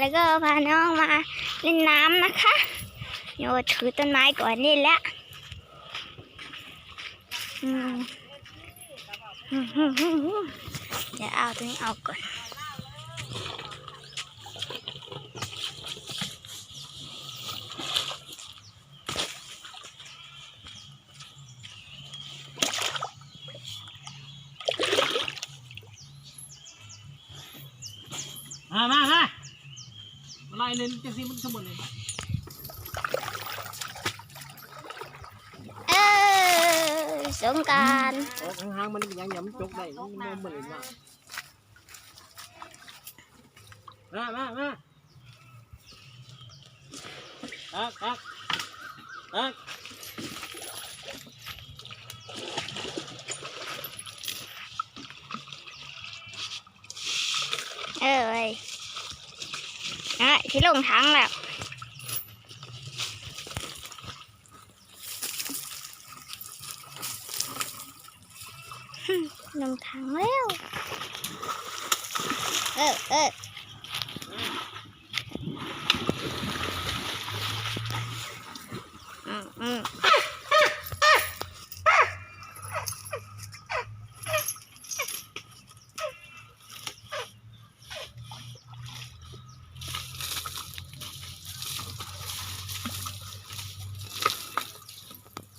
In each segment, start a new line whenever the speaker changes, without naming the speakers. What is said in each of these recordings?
แล้วก็พาน้องมาเล่นน้ำนะคะโยถือต้นไม้ก่อนนี่แหละอืมอืมอืมอืมอืมเดี๋ยวเอาตัวนี้เอาก่อน
มามา มาอะไรเนี่ยจังสิมันสมบูรณ์เลย
เออสงกราร
ออกห่างๆมั นะ
ที่ลงทั้งแล้วลงทั้งแล้ว เออเออมอืม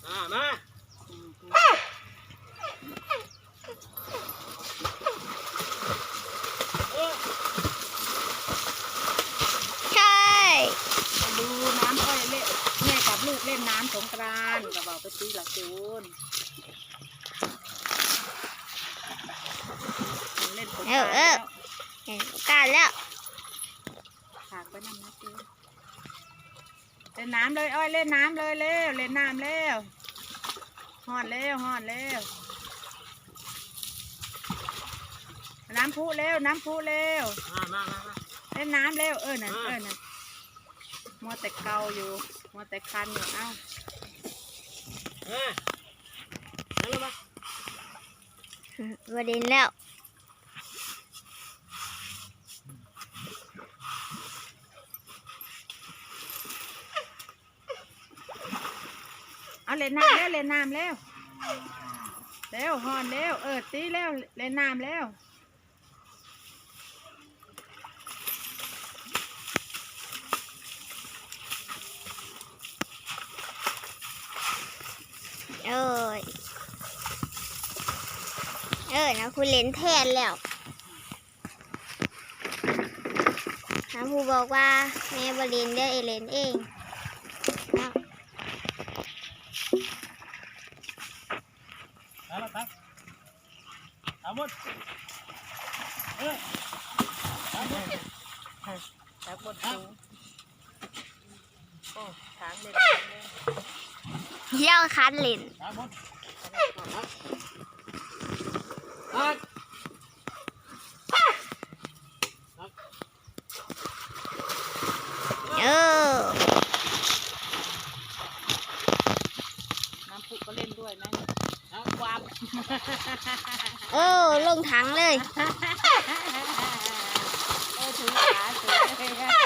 มามา
ใช่
ดูน้ำอ้อยเล่นแม่กับลูกเล่นน้ำ สงกรานต์กับบอกไปตีหลักจูนเล่นสงกรานต์แล้ว
เห็นการแล้ว
ฝากไปนั่งนะจูนเล่นน้ำเลยอ้อยเล่นน้ำเลยเร็วเล่นน้ำเร็วหอดเร็วหอดเร็วน้ำพุเร็วน้ำพุเร็ว
มามามามา
เล่นน้ำเร็วเออนั่นเออนั่นมัวแต่เกาอยู่ มัวแต่คันอยู่เอ้า
เอ้ยนั่งลงมา
บดินแล้ว
เอาเล่นน้ำเร็วเล่นน้ำเร็วเร็วหอนเร็วเออตีเร็วเล่นน้ำเร็ว
เอ้ยเออนะคุณเล่นแทนแล้วนะครูบอกว่าแม่บรินเดี๋ยวเอเลนเองเอา
เอาละตักเอาหมดเอ้ยเอาหมด
จากบนสูงโอ้ทางเล่น
เที่ยวคันเล่น
เอ
อ
น้ำพุก็เล่นด้วยนะเอาความ
เออลงถังเลย
โอ้ถือขาถือน้ำพุมาเห็น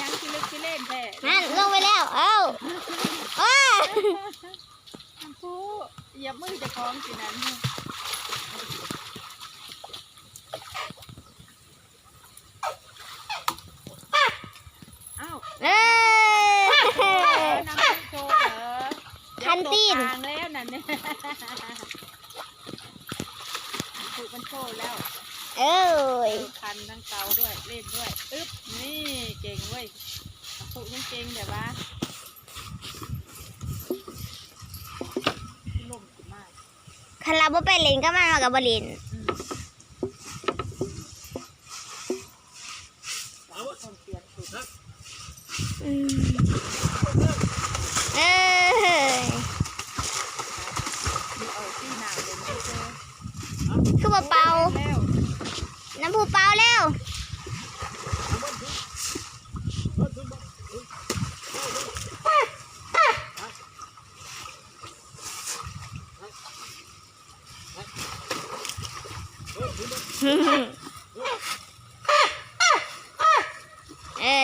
ยังกิลึกกิเล่นแท้
นั่นลงไปแล้ว เอ้าอ้า
น้ำพุอย่ามือจะคล้องสินั้นเอ้า
เออ
น้ำพุโชว์เหรอ
คันตีน
ทางแล้วนั่นเนี่ยถูกมันโชว์แล้ว
เอ้ย
ดูคันทั้งเกาด้วยเล่นด้วย อึ๊บ นี่ เก่งเว้ยถูกยังเก่งเดี๋ยวว่าล่มมาก
คันเราบ่ไปเล่นก็มันมากับบเลิน
อืม
เอาหมด
ต้องเปลี่ยนสุด
ตัก
อืมเอ้ย
มีเอาที่หนาเล่นเจอ
คือบ่เป่า
แล้ว
น้ำผู้เป่าแล้ว
เอาหมดทุกหมดทุกหมดทุก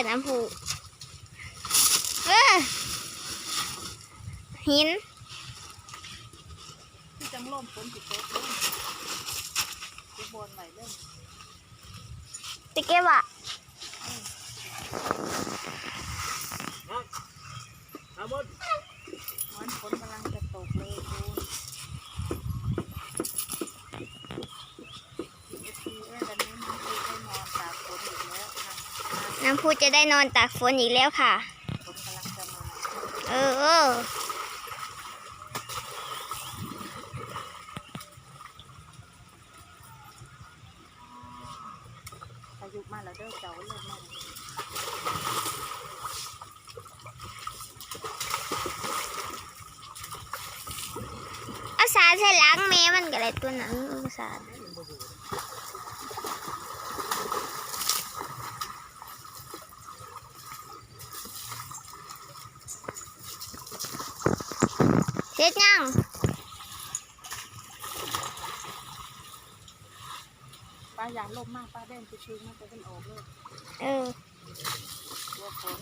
น้ำพุเออหิน
ที่จังล่มฝนติดตกเลยที่บนไหวเล่น
ตะเก็บอะ
เอาหมด
มันฝนกำลังจะตกเลยคุณเอฟซีเอ้ยวันนี้น้องปูได้นอนตากฝนอีกแล้วค่ะ
น้ำพุจะได้นอนตากฝนอีกแล้วค่ะ เออเออ
พายุมาแล้วเด้อเจ้าเริ่มมาแล้ว
เอาสารใส่ล้างแม่มันก็เลยตัวนั้นอาสา เสร็จยัง
ป้าอยางลมมากป้าเด่นชื้นๆมันจะเป็นออกเลย
เออ
ตัวฝน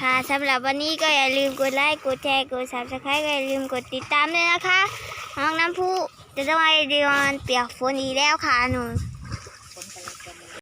ค่ะสำหรับวันนี้ก็อย่าลืมกดไลค์กดแชร์กด subscribe ก็อย่าลืมกดติดตามด้วยนะคะน้องน้ำพุจะต้องไปเรียนเปียกฝนอีกแล้วค่ะหนู